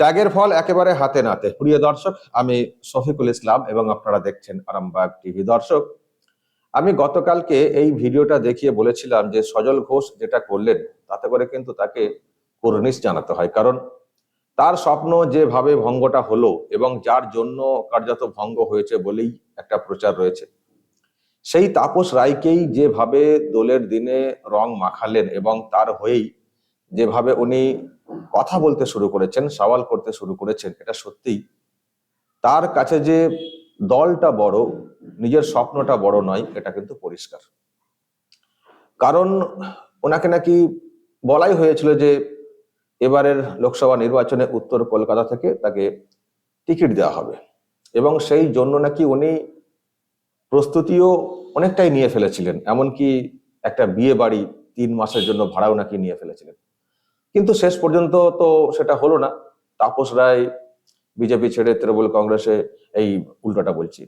ত্যাগের ফল একেবারে হাতে নাতে। প্রিয় দর্শক, আমি শফিকুল ইসলাম এবং আপনারা দেখছেন আরামবাগ টিভি। দর্শক, আমি গতকালকে এই ভিডিওটা দেখিয়ে বলেছিলাম যে সজল ঘোষ যেটা করলেন, তাতে করে কিন্তু তাকে কুর্নিশ জানাতে হয়। কারণ তার স্বপ্ন যেভাবে ভঙ্গটা হলো এবং যার জন্য কার্যত ভঙ্গ হয়েছে বলেই একটা প্রচার রয়েছে, সেই তাপস রায়কেই যেভাবে দোলের দিনে রং মাখালেন এবং তার হয়েই যেভাবে উনি কথা বলতে শুরু করেছেন, সওয়াল করতে শুরু করেছেন, এটা সত্যিই। তার কাছে যে দলটা বড়, নিজের স্বপ্নটা বড় নয়, এটা কিন্তু পরিষ্কার। কারণ ওনাকে নাকি বলাই হয়েছিল যে এবারের লোকসভা নির্বাচনে উত্তর কলকাতা থেকে তাকে টিকিট দেওয়া হবে। এবং সেই জন্য নাকি উনি প্রস্তুতিও অনেকটাই নিয়ে ফেলেছিলেন। এমনকি একটা বিয়ে বাড়ি তিন মাসের জন্য ভাড়াও নাকি নিয়ে ফেলেছিলেন। কিন্তু শেষ পর্যন্ত তো সেটা হলো না। তাপস রায়, বিজেপি ছেড়ে তৃণমূল কংগ্রেসে এই উল্টোটা বলছি।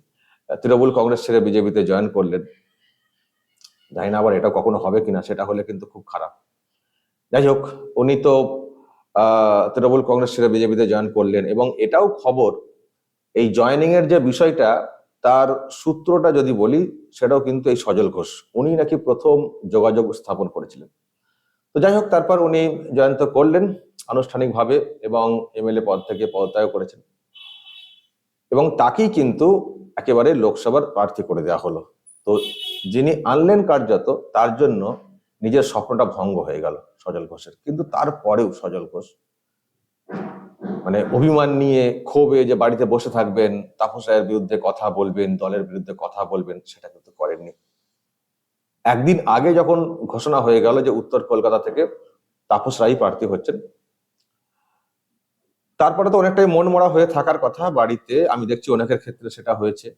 তৃণমূল কংগ্রেস ছেড়ে বিজেপিতে জয়েন করলেন। জানি না আবার এটা কখনো হবে কিনা, সেটা হলে কিন্তু খুব খারাপ। যাই হোক, উনি তো তৃণমূল কংগ্রেস ছেড়ে বিজেপিতে জয়েন করলেন এবং এটাও খবর, এই জয়েনিং এর যে বিষয়টা, তার সূত্রটা যদি বলি, সেটাও কিন্তু এই সজল ঘোষ। উনি নাকি প্রথম যোগাযোগ স্থাপন করেছিলেন। তো যাই হোক, তারপর উনি জয়ন্ত করলেন আনুষ্ঠানিকভাবে এবং এমএলএ পদ থেকে পদত্যাগ করেছেন। এবং তাকেই কিন্তু একেবারে লোকসভার প্রার্থী করে দেওয়া হলো। তো যিনি আনলেন কার্যত, তার জন্য নিজের স্বপ্নটা ভঙ্গ হয়ে গেল সজল ঘোষের। কিন্তু তারপরেও সজল ঘোষ মানে অভিমান নিয়ে ক্ষোভে যে বাড়িতে বসে থাকবেন, তাপস রায়ের বিরুদ্ধে কথা বলবেন, দলের বিরুদ্ধে কথা বলবেন, সেটা কিন্তু করেননি। একদিন আগে যখন ঘোষণা হয়ে গেল যে উত্তর কলকাতা থেকে তাপস রায় প্রার্থী হচ্ছেন, তারপরে তো অনেকটাই মন মরা হয়ে থাকার কথা বাড়িতে, আমি দেখছি অনেকের ক্ষেত্রে সেটা হয়েছে।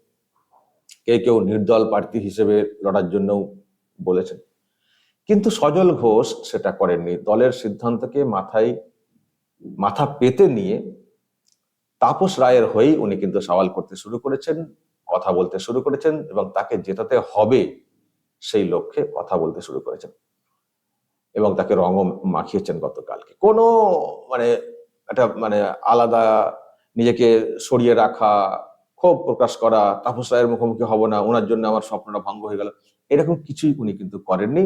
কে কেউ নির্দল প্রার্থী হিসেবে লড়ার জন্যও বলেছেন। কিন্তু সজল ঘোষ সেটা করেননি। দলের সিদ্ধান্তকে মাথায়, মাথা পেতে নিয়ে তাপস রায়ের হয়েই উনি কিন্তু সওয়াল করতে শুরু করেছেন, কথা বলতে শুরু করেছেন এবং তাকে জেতাতে হবে সেই লক্ষ্যে কথা বলতে শুরু করেছেন। এবং তাকে রঙও মাখিয়েছেন গতকালকে। কোনো মানে একটা মানে আলাদা নিজেকে সরিয়ে রাখা, ক্ষোভ প্রকাশ করা, তাপস রায়ের মুখোমুখি হব না, ওনার জন্য আমার স্বপ্নটা ভঙ্গ হয়ে গেল, এরকম কিছুই উনি কিন্তু করেননি।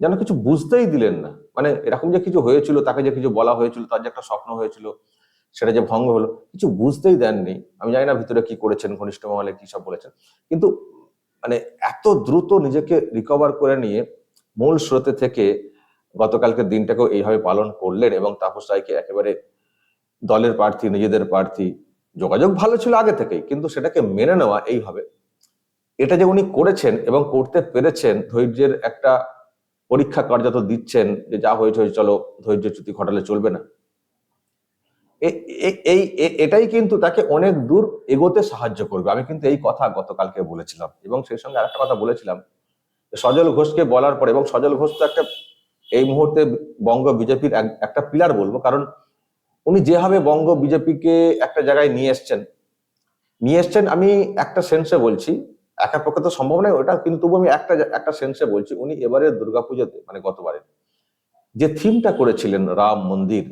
যেন কিছু বুঝতেই দিলেন না। মানে এরকম যে কিছু হয়েছিল, তাকে যে কিছু বলা হয়েছিল, তার যে একটা স্বপ্ন হয়েছিল, সেটা যে ভঙ্গ হলো, কিছু বুঝতেই দেননি। আমি জানি না ভিতরে কি করেছেন, ঘনিষ্ঠ মহলে কি সব বলেছেন। কিন্তু মানে এত দ্রুত নিজেকে রিকভার করে নিয়ে মূল স্রোতে থেকে গতকালকে দিনটাকেও এইভাবে পালন করলেন এবং তাপস রায়কে একেবারে দলের প্রার্থী, নিজেদের প্রার্থী, যোগাযোগ ভালো ছিল আগে থেকেই, কিন্তু সেটাকে মেনে নেওয়া এইভাবে। এটা যে উনি করেছেন এবং করতে পেরেছেন, ধৈর্যের একটা পরীক্ষা কার্যত দিচ্ছেন যে যা হয়েছে চলো ধৈর্য চ্যুতি ঘটালে চলবে না। এই এটাই কিন্তু তাকে অনেক দূর এগোতে সাহায্য করবে। আমি কিন্তু এই কথা গতকালকে বলেছিলাম এবং সেই সঙ্গে আরেকটা কথা বলেছিলাম। সজল ঘোষকে বলার পর এবং সজল ঘোষ তো একটা, এই মুহূর্তে বঙ্গ বিজেপির একটা পিলার বলব, কারণ উনি যেভাবে বঙ্গ বিজেপিকে একটা জায়গায় নিয়ে এসছেন নিয়ে এসছেন আমি একটা সেন্সে বলছি একার পক্ষে তো সম্ভব নয় ওটা, কিন্তু তবু আমি একটা একটা সেন্সে বলছি, উনি এবারে দুর্গাপুজোতে মানে গতবারে, যে থিমটা করেছিলেন রাম মন্দির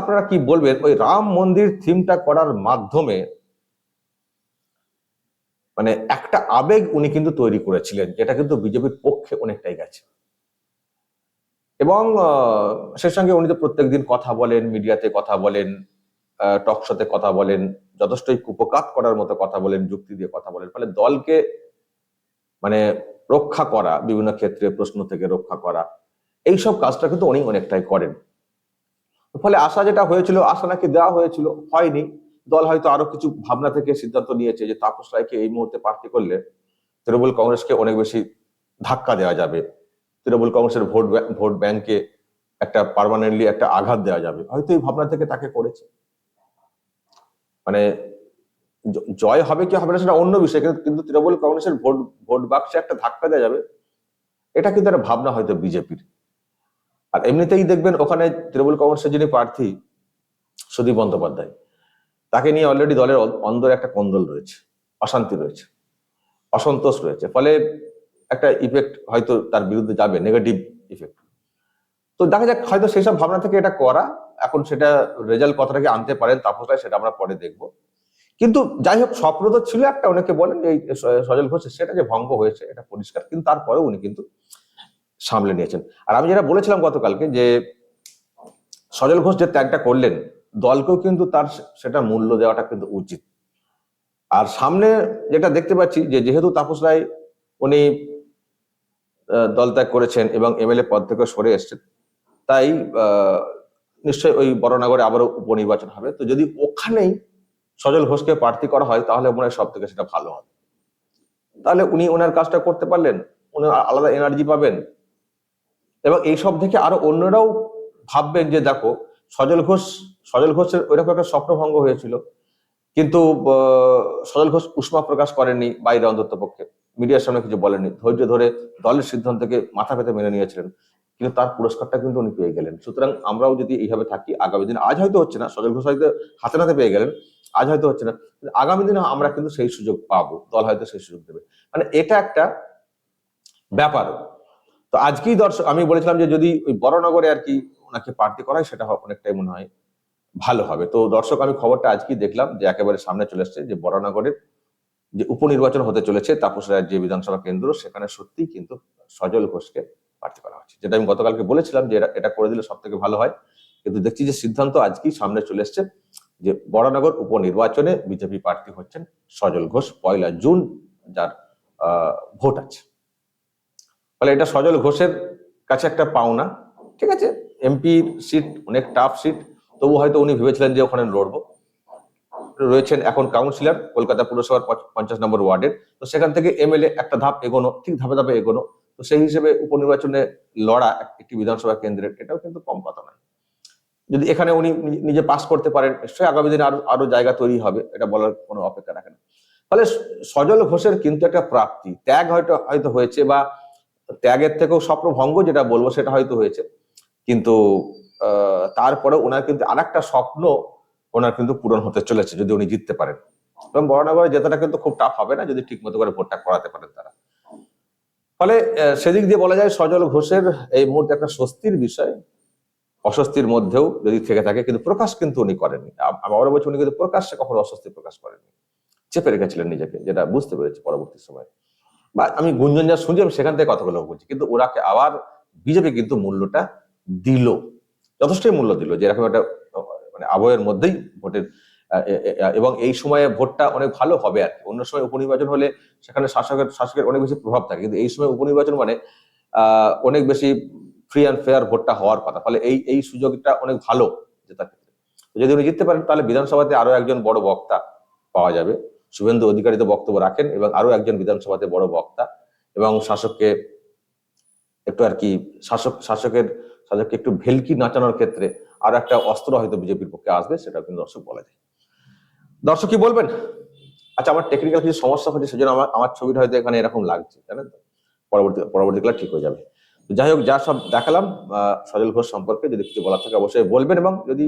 আপনারা কি বলবেন, ওই রাম মন্দির থিমটা করার মাধ্যমে মানে একটা আবেগ উনি কিন্তু তৈরি করেছিলেন, যেটা কিন্তু বিজেপির পক্ষে অনেকটাই গেছে। এবং সেই সঙ্গে উনি তো প্রত্যেকদিন কথা বলেন, মিডিয়াতে কথা বলেন টক শোতে কথা বলেন, যথেষ্টই কুপকাত করার মতো কথা বলেন, যুক্তি দিয়ে কথা বলেন, ফলে দলকে মানে রক্ষা করা, বিভিন্ন ক্ষেত্রে প্রশ্ন থেকে রক্ষা করা, এইসব কাজটা কিন্তু উনি অনেকটাই করেন। ফলে আশা যেটা হয়েছিল, আশা নাকি দেওয়া হয়েছিল, হয়নি। দল হয়তো আরও কিছু ভাবনা থেকে সিদ্ধান্ত নিয়েছে যে তাপস রায়কে এই মুহূর্তে প্রার্থী করলে তৃণমূল কংগ্রেসকে অনেক বেশি ধাক্কা দেওয়া যাবে। তৃণমূল কংগ্রেসের ভোট ভোট ব্যাংকে একটা পার্মানেন্টলি একটা আঘাত দেওয়া যাবে। হয়তো এই ভাবনা থেকে তাকে করেছে। মানে জয় হবে কি হবে না সেটা অন্য বিষয় কিন্তু তৃণমূল কংগ্রেসের ভোট ভোট বাক্সে একটা ধাক্কা দেওয়া যাবে, এটা কিন্তু একটা ভাবনা হয়তো বিজেপির। আর এমনিতেই দেখবেন ওখানে তৃণমূল কংগ্রেসের যিনি প্রার্থী, সুদীপ বন্দ্যোপাধ্যায়, তাকে নিয়ে অলরেডি দলের অন্দরে একটা কন্দল রয়েছে, অশান্তি রয়েছে, অসন্তোষ রয়েছে, ফলে একটা ইফেক্ট হয়তো তার বিরুদ্ধে যাবে নেগেটিভ ইফেক্ট তো দেখা যাক, হয়তো সেসব ভাবনা থেকে এটা করা, এখন সেটা রেজাল্ট কতটাকে আনতে পারেন, তাপস রায় সেটা আমরা পরে দেখব। কিন্তু যাই হোক স্বপ্ন তো ছিল একটা, অনেকে বলেন এই সজল ঘোষ সেটা যে ভঙ্গ হয়েছে, এটা পরিষ্কার, কিন্তু তারপরেও উনি কিন্তু সামলে নিয়েছেন। আর আমি যেটা বলেছিলাম গতকালকে যে, সজল ঘোষ যে ত্যাগটা করলেন, দলকেও কিন্তু তার সেটা মূল্য দেওয়াটা কিন্তু উচিত। আর সামনে যেটা দেখতে পাচ্ছি যে, যেহেতু তাপস রায় উনি দল ত্যাগ করেছেন এবং এমএলএ পদ থেকে সরে এসছেন, তাই নিশ্চয়ই ওই বড়নগরে আবারও উপনির্বাচন হবে। তো যদি ওখানেই সজল ঘোষকে প্রার্থী করা হয়, তাহলে মনে হয় সব থেকে সেটা ভালো হবে। তাহলে উনি ওনার কাজটা করতে পারলেন, উনি আলাদা এনার্জি পাবেন এবং এইসব থেকে আরও অন্যরাও ভাববেন যে, দেখো, সজল ঘোষ, সজল ঘোষের ওইরকম একটা স্বপ্নভঙ্গ হয়েছিল। কিন্তু সজল ঘোষ উষ্মা প্রকাশ করেননি বাইরে অন্তত পক্ষে। মিডিয়ার সামনে কিছু বলেননি। ধৈর্য ধরে দলের সিদ্ধান্তকে মাথা পেতে মেনে নিয়েছিলেন। কিন্তু তার পুরস্কারটা কিন্তু উনি পেয়ে গেলেন। সুতরাং আমরাও যদি এইভাবে থাকি, আগামী দিন আজ হয়তো হচ্ছে না, সজল ঘোষ হয়তো হাতে নাতে পেয়ে গেলেন, আজ হয়তো হচ্ছে না আগামী দিনে আমরা কিন্তু সেই সুযোগ পাবো, দল হয়তো সেই সুযোগ দেবে। মানে এটা একটা ব্যাপার। তো আজকেই দর্শক, আমি বলেছিলাম যে যদি ওই বড়নগরে আর কি ওনাকে প্রার্থী করায়, সেটা অনেকটাই মনে হয় ভালো হবে। তো দর্শক, আমি খবরটা আজকেই দেখলাম যে একেবারে সামনে চলে এসছে যে বড়নগরের যে উপনির্বাচন হতে চলেছে তাপস রায়ের যে বিধানসভা কেন্দ্র, সেখানে সত্যিই কিন্তু সজল ঘোষকে প্রার্থী করা হচ্ছে। যেটা আমি গতকালকে বলেছিলাম যে এটা- এটা করে দিলে সব থেকে ভালো হয়। কিন্তু দেখছি যে সিদ্ধান্ত আজকেই সামনে চলে এসছে যে বড়নগর উপনির্বাচনে বিজেপি প্রার্থী হচ্ছেন সজল ঘোষ, পয়লা জুন, যার ভোট আছে। ফলে এটা সজল ঘোষের কাছে একটা পাওনা। ঠিক আছে? এমপি সিট অনেক টাফ সিট তবু হয়তো উনি ভেবেছিলেন যে ওখানে লড়বো। রয়েছেন এখন কাউন্সিলর কলকাতা পুরসভার পঞ্চ- পঞ্চাশ নম্বর ওয়ার্ডের। তো সেখান থেকে এমএলএ একটা ধাপ এগোনো, ঠিক ধাপে ধাপে এগোনো। তো সেই হিসেবে উপনির্বাচনে লড়া একটি বিধানসভা কেন্দ্রের, এটাও কিন্তু কম কথা নয়। যদি এখানে উনি নিজে পাস করতে পারেন, নিশ্চয়ই আগামী দিনে আরও আরও জায়গা তৈরি হবে। এটা বলার কোনো অপেক্ষা রাখে না। ফলে সজল ঘোষের কিন্তু একটা প্রাপ্তি। ত্যাগ হয়তো হয়তো হয়েছে বা ত্যাগের থেকেও স্বপ্ন ভঙ্গ যেটা বলব সেটা হয়তো হয়েছে। কিন্তু তারপরে ওনার কিন্তু আরেকটা স্বপ্ন ওনার কিন্তু পূরণ হতে চলেছে যদি উনি জিততে পারেন। এবং বড়নগরে জেতাটা কিন্তু খুব টাফ হবে না যদি ঠিক মতো করে ভোটটা করাতে পারেন তারা। ফলে সেদিক দিয়ে বলা যায় সজল ঘোষের এই মুহূর্তে একটা স্বস্তির বিষয়। অস্বস্তির মধ্যেও যদি থেকে থাকে কিন্তু প্রকাশ কিন্তু উনি করেননি। আম- আবারও বলছি উনি কিন্তু প্রকাশ্যে কখনো অস্বস্তি প্রকাশ করেননি। চেপে রেখেছিলেন নিজেকে, যেটা বুঝতে পেরেছি পরবর্তী সময়। বা আমি গুঞ্জন যা শুনছি আমি সেখান থেকে কথাগুলো বলছি। কিন্তু ওরাকে আবার বিজেপি কিন্তু মূল্যটা দিল, যথেষ্টই মূল্য দিল, যে এরকম একটা মানে আবহের মধ্যেই ভোটের এবং এই সময়ে ভোটটা অনেক ভালো হবে আর অন্য সময় উপনির্বাচন হলে সেখানে শাসকের শাসকের অনেক বেশি প্রভাব থাকে। কিন্তু এই সময় উপনির্বাচন মানে অনেক বেশি ফ্রি অ্যান্ড ফেয়ার ভোটটা হওয়ার কথা। ফলে এই এই সুযোগটা অনেক ভালো জেতার ক্ষেত্রে। যদি উনি জিততে পারেন, তাহলে বিধানসভাতে আরও একজন বড় বক্তা পাওয়া যাবে। শুভেন্দু অধিকারী তো বক্তব্য রাখেন এবং আরও একজন বিধানসভাতে বড় বক্তা এবং শাসককে একটু আর কি শাসক, শাসকের, শাসককে একটু ভেলকি নাচানোর ক্ষেত্রে আর একটা অস্ত্র হয়তো বিজেপির পক্ষে আসবে, সেটাও কিন্তু দর্শক বলা যায় দর্শক কি বলবেন? আচ্ছা আমার টেকনিক্যাল কিছু সমস্যা হচ্ছে, সেজন্য আমার আমার ছবিটা হয়তো এখানে এরকম লাগছে জানেন তো পরবর্তী পরবর্তীকালে ঠিক হয়ে যাবে। যাই হোক, যা সব দেখালাম সজল ঘোষ সম্পর্কে যদি কিছু বলার থাকে, অবশ্যই বলবেন এবং যদি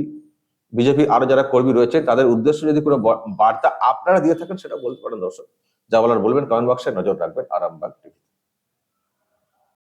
বিজেপি আরও যারা কর্মী রয়েছে তাদের উদ্দেশ্য যদি কোনো বার্তা আপনারা দিয়ে থাকেন, সেটা বলতে পারেন দর্শক। যা বলার বলবেন, কমেন্ট বক্সে নজর রাখবেন। আরামবাগ টিভি।